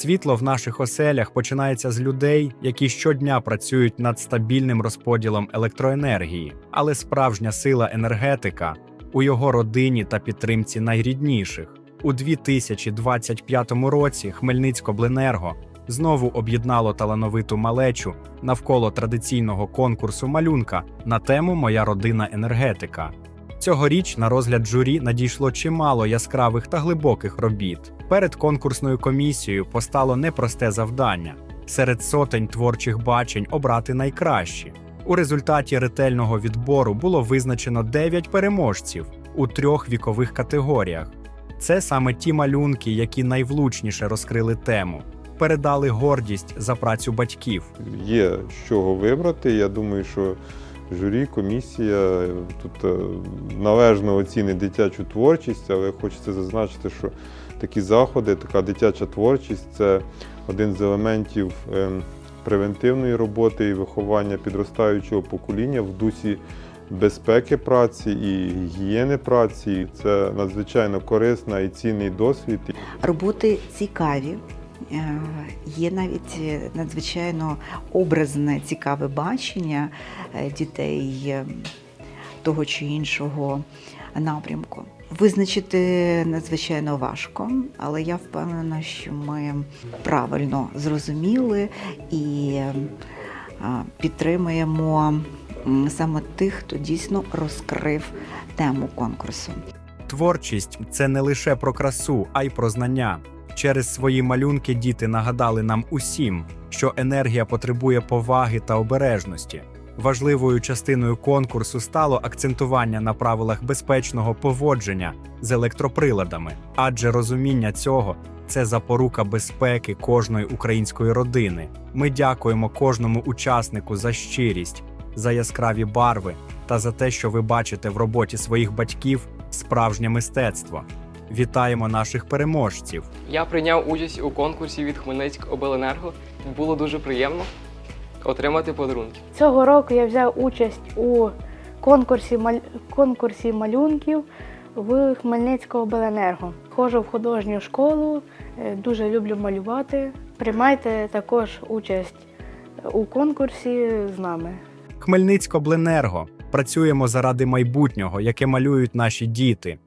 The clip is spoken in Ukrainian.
Світло в наших оселях починається з людей, які щодня працюють над стабільним розподілом електроенергії, але справжня сила енергетика у його родині та підтримці найрідніших. У 2025 році Хмельницькобленерго знову об'єднало талановиту малечу навколо традиційного конкурсу малюнка на тему Моя родина енергетика. Цьогоріч на розгляд журі надійшло чимало яскравих та глибоких робіт. Перед конкурсною комісією постало непросте завдання серед сотень творчих бачень обрати найкращі. У результаті ретельного відбору було визначено 9 переможців у трьох вікових категоріях. Це саме ті малюнки, які найвлучніше розкрили тему, передали гордість за працю батьків. Є з чого вибрати. Я думаю, що журі, комісія тут е, належно оцінить дитячу творчість, але хочеться зазначити, що такі заходи, така дитяча творчість це один з елементів ем, превентивної роботи і виховання підростаючого покоління в дусі безпеки праці і гігієни праці. Це надзвичайно корисна і цінний досвід. Роботи цікаві. Е, Є навіть е, надзвичайно образне, цікаве бачення е, дітей того чи іншого напрямку. Визначити надзвичайно важко, але я впевнена, що ми правильно зрозуміли і підтримуємо саме тих, хто дійсно розкрив тему конкурсу. Творчість це не лише про красу, а й про знання. Через свої малюнки діти нагадали нам усім, що енергія потребує поваги та обережності. Важливою частиною конкурсу стало акцентування на правилах безпечного поводження з електроприладами, адже розуміння цього це запорука безпеки кожної української родини. Ми дякуємо кожному учаснику за щирість, за яскраві барви та за те, що ви бачите в роботі своїх батьків справжнє мистецтво. Вітаємо наших переможців! Я прийняв участь у конкурсі від Хмельницькобленерго. Було дуже приємно отримати подарунки. Цього року я взяв участь у конкурсі, маль... конкурсі малюнків в Хмельницького Беленерго. Ходжу в художню школу, е, дуже люблю малювати. Приймайте також участь у конкурсі з нами. Хмельницькобленерго працюємо заради майбутнього, яке малюють наші діти.